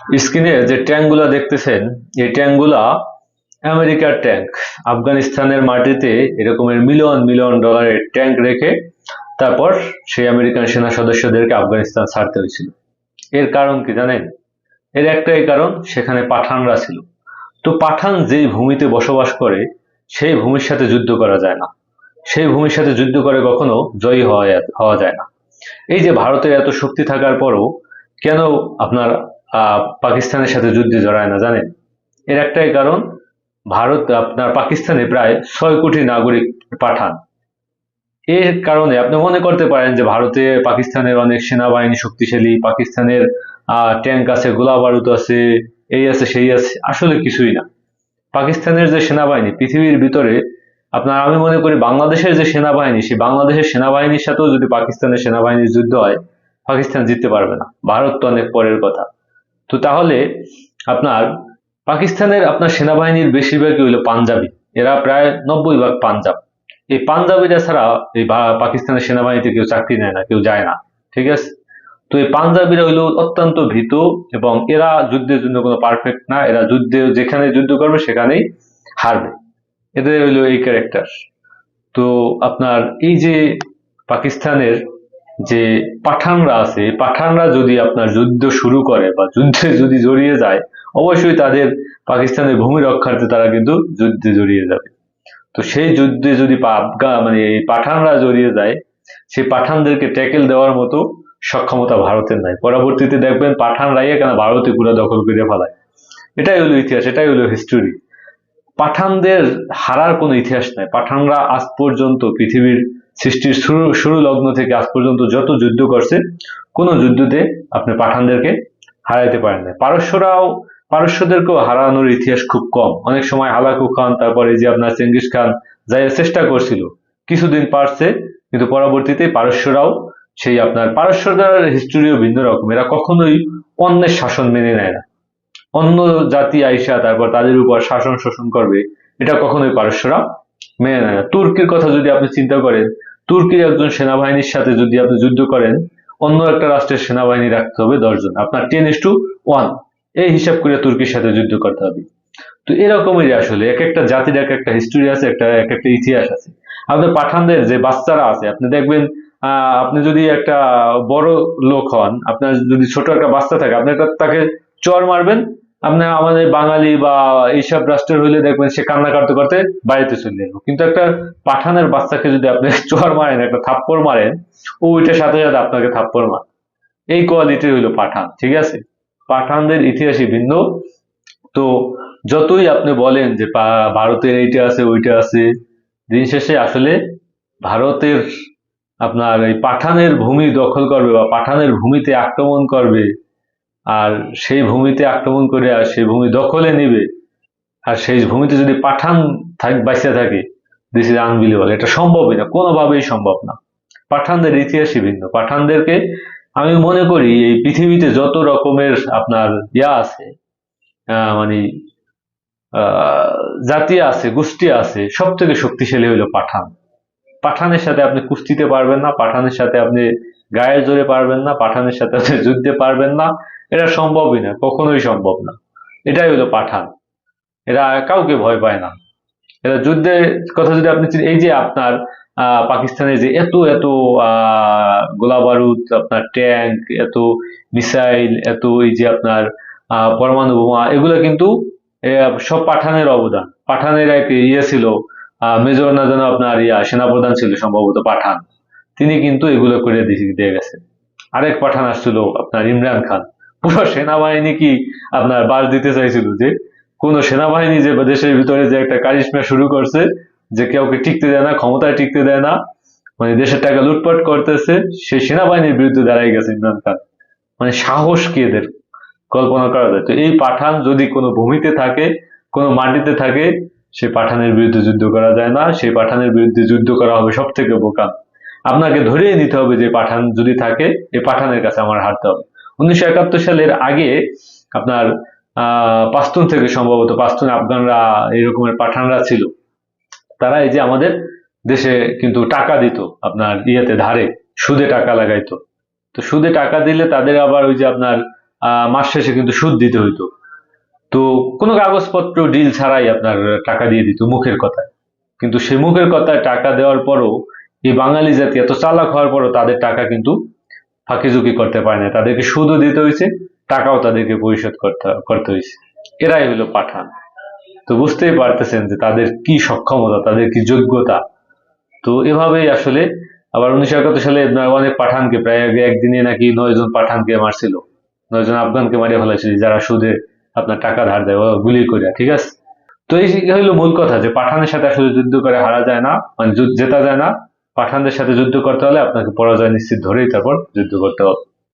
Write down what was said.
স্ক্রিনে যে ট্যাঙ্কগুলা দেখতেছেন, এই ট্যাঙ্কগুলা আমেরিকার ট্যাঙ্ক। আফগানিস্তানের মাটিতে এরকমের মিলিয়ন মিলিয়ন ডলারের ট্যাঙ্ক রেখে তারপর সেই আমেরিকান সেনা সদস্যদেরকে আফগানিস্তান ছাড়তে হয়েছিল। এর কারণ কি জানেন? এর একটাই কারণ, সেখানে পাঠানরা ছিল। তো পাঠান যেই ভূমিতে বসবাস করে, সেই ভূমির সাথে যুদ্ধ করা যায় না। সেই ভূমির সাথে যুদ্ধ করে কখনো জয়ী হওয়া হওয়া যায় না। এই যে ভারতের এত শক্তি থাকার পরও কেন আপনার পাকিস্তানের সাথে যুদ্ধে জড়ায় না, জানেন? এর একটাই কারণ, ভারত আপনার পাকিস্তানে প্রায় ছয় কোটি নাগরিক পাঠান। এর কারণে আপনি মনে করতে পারেন যে ভারতে পাকিস্তানের অনেক সেনাবাহিনী শক্তিশালী, পাকিস্তানের ট্যাঙ্ক আছে, গোলা বারুদ আছে, এই আছে, সেই আছে, আসলে কিছুই না। পাকিস্তানের যে সেনাবাহিনী, পৃথিবীর ভিতরে আপনার আমি মনে করি বাংলাদেশের যে সেনাবাহিনী, সেই বাংলাদেশের সেনাবাহিনীর সাথেও যদি পাকিস্তানের সেনাবাহিনীর যুদ্ধ হয়, পাকিস্তান জিততে পারবে না। ভারত তো অনেক পরের কথা। তো তাহলে আপনার পাকিস্তানের আপনার সেনাবাহিনীর বেশিরভাগই হইল পাঞ্জাবি। এরা প্রায় নব্বই ভাগ পাঞ্জাব। এই পাঞ্জাবিরা ছাড়া এই পাকিস্তানের সেনাবাহিনীতে কেউ চাকরি নেয় না, কেউ যায় না। ঠিক আছে? তো এই পাঞ্জাবিরা হইল অত্যন্ত ভীত এবং এরা যুদ্ধের জন্য কোনো পারফেক্ট না। এরা যুদ্ধে যেখানে যুদ্ধ করবে সেখানেই হারবে। এদের হইল এই ক্যারেক্টার তো আপনার এই যে পাকিস্তানের যে পাঠানরা আছে, পাঠানরা যদি আপনার যুদ্ধ শুরু করে বা যুদ্ধে যদি জড়িয়ে যায়, অবশ্যই তাদের পাকিস্তানের ভূমি রক্ষার্থে তারা কিন্তু যুদ্ধে জড়িয়ে যাবে। তো সেই যুদ্ধে যদি আফগা মানে এই পাঠানরা জড়িয়ে যায়, সেই পাঠানদেরকে ট্যাকেল দেওয়ার মতো সক্ষমতা ভারতের নাই। পরবর্তীতে দেখবেন পাঠানরাই কেন ভারতে পুরো দখল করে ফেলায়। এটাই হলো ইতিহাস, এটাই হলো হিস্টোরি পাঠানদের হারার কোনো ইতিহাস নাই। পাঠানরা আজ পর্যন্ত পৃথিবীর সৃষ্টির শুরু শুরু লগ্ন থেকে আজ পর্যন্ত যত যুদ্ধ করছে, কোনো যুদ্ধতে আপনি পাঠানদেরকে হারাইতে পারেন না পারস্যরাও, পারস্যদেরকেও হারানোর ইতিহাস খুব কম। অনেক সময় হালাকু খান, তারপরে যে আপনার চেঙ্গিস খান যাই চেষ্টা করছিল। কিছুদিন পারছে, কিন্তু পরবর্তীতে পারস্যরাও সেই আপনার, পারস্যদের হিস্টোরিও ভিন্ন রকম। এরা কখনোই অন্যের শাসন মেনে নেয় না। অন্য জাতি আইসা তারপর তাদের উপর শাসন শোষণ করবে, এটা কখনোই পারস্যরা মেনে নেয় না। তুর্কির কথা যদি আপনি চিন্তা করেন তুর্কির একজন সেনাবাহিনীর সাথে যদি আপনি যুদ্ধ করেন, অন্য একটা রাষ্ট্রের সেনাবাহিনী রাখতে হবে দশজন। আপনার টেন ইস টু ওয়ান এই হিসাব করে তুর্কির সাথে যুদ্ধ করতে হবে। তো এরকমই আসলে এক একটা জাতির এক একটা হিস্টোরি আছে, একটা এক একটা ইতিহাস আছে। আপনার পাঠানদের যে বাচ্চারা আছে, আপনি দেখবেন আপনি যদি একটা বড় লোক হন, আপনার যদি ছোট একটা বাচ্চা থাকে আপনি তাকে চর মারবেন আপনি আমাদের বাঙালি বা এইসব রাষ্ট্রের হইলে দেখবেন সে কান্না করতে করতে বাড়িতে চলে যাব কিন্তু একটা পাঠানের বাচ্চাকে যদি আপনি চর মারেন, একটা থাপ্পড় মারেন, ও ওইটার সাথে সাথে আপনাকে থাপ্পড় মার। এই কোয়ালিটি হইল পাঠান, ঠিক আছে? পাঠানদের ইতিহাসই ভিন্ন। তো যতই আপনি বলেন যে ভারতের এইটা আছে, ওইটা আছে, দিন শেষে আসলে ভারতের আপনার এই পাঠানের ভূমি দখল করবে বা পাঠানের ভূমিতে আক্রমণ করবে আর সেই ভূমিতে আক্রমণ করে আর সেই ভূমি দখলে নিবে, আর সেই ভূমিতে যদি পাঠান বাঁচিয়ে থাকে দিস ইজ আনবিলিবল এটা সম্ভবই না কোনোভাবেই সম্ভব না। পাঠানদের ইতিহাসই ভিন্ন। পাঠানদেরকে আমি মনে করি এই পৃথিবীতে যত রকমের আপনার ইয়া আছে মানে জাতি আছে, গোষ্ঠী আছে সব থেকে শক্তিশালী হইল পাঠান। পাঠানের সাথে আপনি কুস্তিতে পারবেন না, পাঠানের সাথে আপনি গায়ের জোরে পারবেন না, পাঠানের সাথে আপনি যুদ্ধে পারবেন না এটা সম্ভবই না, কখনোই সম্ভব না। এটাই হলো পাঠান। এরা কাউকে ভয় পায় না। এরা যুদ্ধের কথা যদি আপনি এই যে আপনার পাকিস্তানের যে এত এত গোলা বারুদ আপনার ট্যাঙ্ক, এত মিসাইল, এত এই যে আপনার পরমাণু বোমা, এগুলো কিন্তু সব পাঠানের অবদান। পাঠানের এক ইয়ে ছিল মেজর না যেন আপনার ইয়া, সেনাপ্রধান ছিল সম্ভবত পাঠান। তিনি কিন্তু এগুলো করে দিয়ে গেছে আরেক পাঠান আসছিল আপনার ইমরান খান। পুরো সেনাবাহিনী কি আপনার বাস দিতে চাইছিল যে? কোন সেনাবাহিনী যে দেশের ভিতরে যে একটা কারিশমা শুরু করছে, যে কাউকে টিকতে দেয় না, ক্ষমতায় টিকতে দেয় না মানে দেশের টাকা লুটপাট করতেছে, সেই সেনাবাহিনীর বিরুদ্ধে দাঁড়াই গেছে ইমরান খান। মানে সাহস কি এদের? কল্পনা করা যায়। তো এই পাঠান যদি কোনো ভূমিতে থাকে, কোনো মাটিতে থাকে, সে পাঠানের বিরুদ্ধে যুদ্ধ করা যায় না, সেই পাঠানের বিরুদ্ধে যুদ্ধ করা হবে সব থেকে বোকা আপনাকে ধরিয়ে নিতে হবে যে পাঠান যদি থাকে এই পাঠানের কাছে আমার হারতে হবে উনিশশো একাত্তর সালের আগে আপনার পাস্তুন থেকে সম্ভবত পাস্তুন আফগানরা এরকমের পাঠানরা ছিল। তারা এই যে আমাদের দেশে কিন্তু টাকা দিত, আপনার ইয়েতে ধারে, সুদে টাকা লাগাইতো। তো সুদে টাকা দিলে তাদের আবার ওই যে আপনার মাস শেষে কিন্তু সুদ দিতে হইতো। তো কোনো কাগজপত্র, ডিল ছাড়াই আপনার টাকা দিয়ে দিত মুখের কথায়। কিন্তু সে মুখের কথায় টাকা দেওয়ার পরও এই বাঙালি জাতি এত চালাক হওয়ার পরও তাদের টাকা কিন্তু ফাঁকিঝুঁকি করতে পারে না। তাদেরকে সুদও দিতে হয়েছে, টাকাও তাদেরকে পরিশোধ করতে করতে হয়েছে। এরাই হলো পাঠান। তো বুঝতেই পারতেছেন যে তাদের কি সক্ষমতা, তাদের কি যোগ্যতা। তো এভাবেই আসলে আবার উনিশশো একাত্তর সালে অনেক পাঠানকে প্রায় আগে একদিনে নাকি নয় জন পাঠানকে মারছিল। নয় জন আফগানকে মারিয়ে ফেলেছিল, যারা সুদে আপনার টাকা ধার দেয় গুলি করে, ঠিক আছে? তো এই হইল মূল কথা যে পাঠানের সাথে আসলে যুদ্ধ করে হারা যায় না মানে জেতা যায় না। পাঠানদের সাথে যুদ্ধ করতে হলে আপনাকে পরাজয় নিশ্চিত ধরেই তারপর যুদ্ধ করতে হবে।